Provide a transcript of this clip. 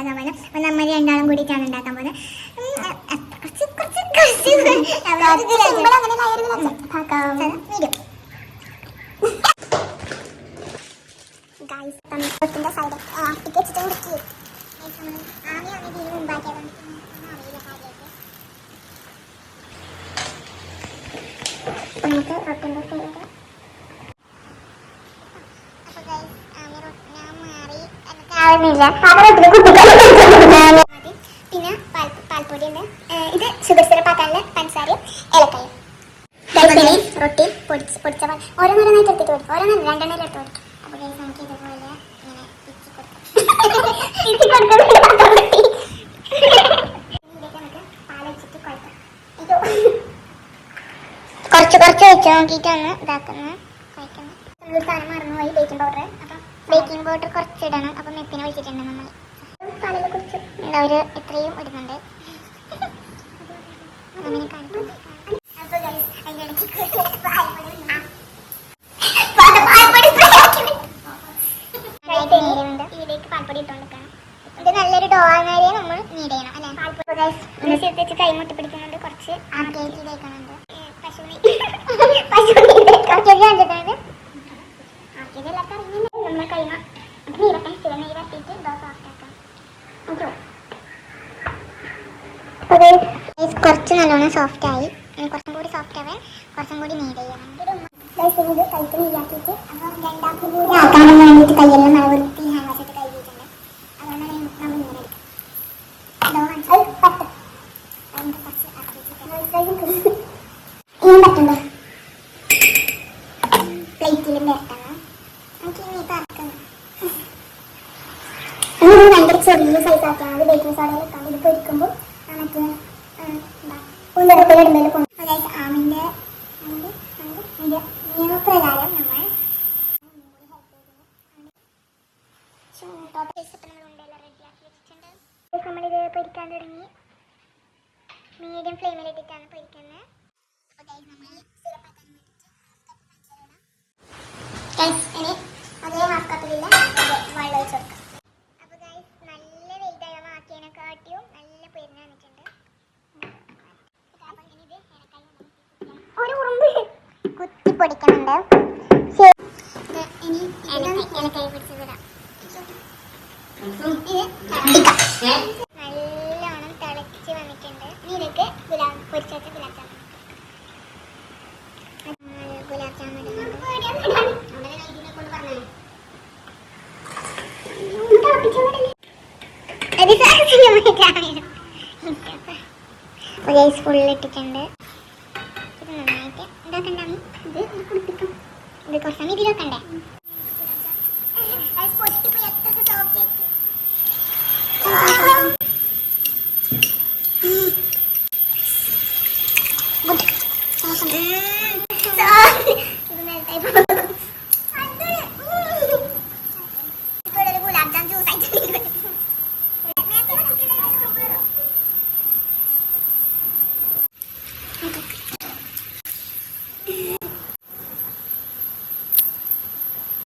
ഉണ്ടാക്കാൻ പോകുന്നത് അപ്പൊ നമ്മൾ രണ്ടാളും കൂടിയിട്ടാണ് ഉണ്ടാക്കാൻ പോകുന്നത് കുറച്ച് കുറച്ച് വീഡിയോ സൈഡ് വെച്ചിട്ട് കൊടുക്കി നമുക്ക് റൊട്ടിന്റെ സൈഡ് അപ്പൊ ഗൈസ് ആമി റൊട്ടി ഞാൻ മാറി മതി. പിന്നെ പാൽ പാൽപ്പൊടി ഉണ്ട് ഇത് ഷുഗർ സിറപ്പ് ആക്കാനുള്ള പഞ്ചസാരയും ഏലക്കയും. റൊട്ടി പൊടിച്ച് പൊടിച്ച പാൽ. ഓരോന്നോരോന്നായിട്ട് എടുത്തിട്ട് കൊടുക്കും. ഓരോന്നും രണ്ടെണ്ണം എടുത്ത് കൊടുക്കും. അപ്പോൾ നമുക്ക് ഇതുപോലെ ഇങ്ങനെ ഇച്ചി കൊടുക്കാം. ഇച്ചി കൊടുക്കാം. കുറച്ച് കുറച്ച് വെച്ച് നോക്കിയിട്ടാണ് ഇതാക്കുന്നത്. കഴിക്കുന്നത്. നമ്മളൊരു സാധനം മറന്നുപോയി ബേക്കിംഗ് പൗഡർ അപ്പം ബേക്കിംഗ് പൗഡർ കുറച്ച് ഇടണം അപ്പം മെപ്പിനെ വിളിച്ചിട്ടുണ്ട് നമ്മൾ പാലിനെ കുറച്ച് ഇത്രയും ഇടുന്നുണ്ട്. അങ്ങനെ കാണിക്കും. ഇതിലേക്ക് പാൽപ്പൊടി ഇട്ടുകൊടുക്കണം ഇത് നല്ലൊരു ഡോ ആകുന്നവരെ നമ്മൾ നീഡ് ചെയ്യണം അല്ലേ? പാൽപ്പൊടി കൈ മുട്ടി പിടിക്കുന്നുണ്ട് കുറച്ച് കേക്ക് തേക്കുന്നുണ്ട് തട്ടിയിട്ട് ഡോ സോഫ്റ്റ് കുറച്ച് നല്ലോണം സോഫ്റ്റ് ആയി. കുറച്ചും കൂടി സോഫ്റ്റ് ആവാൻ കുറച്ചും കൂടി നീഡ് ചെയ്യണം ഇത് കൈക്ക് നീരാക്കിയിട്ട് അപ്പോൾ രണ്ടാക്കും കൂടി ആക്കാൻ വേണ്ടിയിട്ട് കയ്യെല്ലാം മഴ വൃത്തി ഹാൻഡ് വാഷ് ഇട്ട് കഴുകിയിട്ടുണ്ട് അതുകൊണ്ടാണ് നമ്മൾ ഇങ്ങനെ ആക്കിയിട്ട് ഇനിയും പറ്റുണ്ടോ? പ്ലേറ്റിലും വരട്ടാണ്. നമുക്ക് ഇനി പറക്കണം ഇത് ഭയങ്കര ചെറിയ സൈസ് ആക്കിയാണ് ബേക്കിംഗ് സോഡയിൽ ഇട്ടാൽ ഇത് പൊരിക്കുമ്പോൾ നമുക്ക് ഉള്ളിടപ്പിലിടുമ്പോൾ പോകും അതായത് ആമിന്റെ നിയമപ്രകാരം നമ്മൾ നമ്മളിത് പൊരിക്കാൻ തുടങ്ങി. മീഡിയം ഫ്ലെയിമിൽ ഇട്ടിട്ടാണ് പൊരിക്കുന്നത്. നമ്മൾ ഇനി അതേ പൊടിക്കുന്നുണ്ട്. ഇനി നല്ലോണം തിളച്ച് വന്നിട്ടുണ്ട്. ഇനി ഗുലാബ് പൊരിച്ചാച്ച ഗുലാബ് ജാമുൻ ഗുലാബ് ജാമുൻ ഫുള്ള് ഇട്ടിട്ടുണ്ട്. ഇത് ಕಂಡ ಬಿಕಾಸ್ ಸಮಿ ಬಿಡೋ ಕಂಡೆ Okay.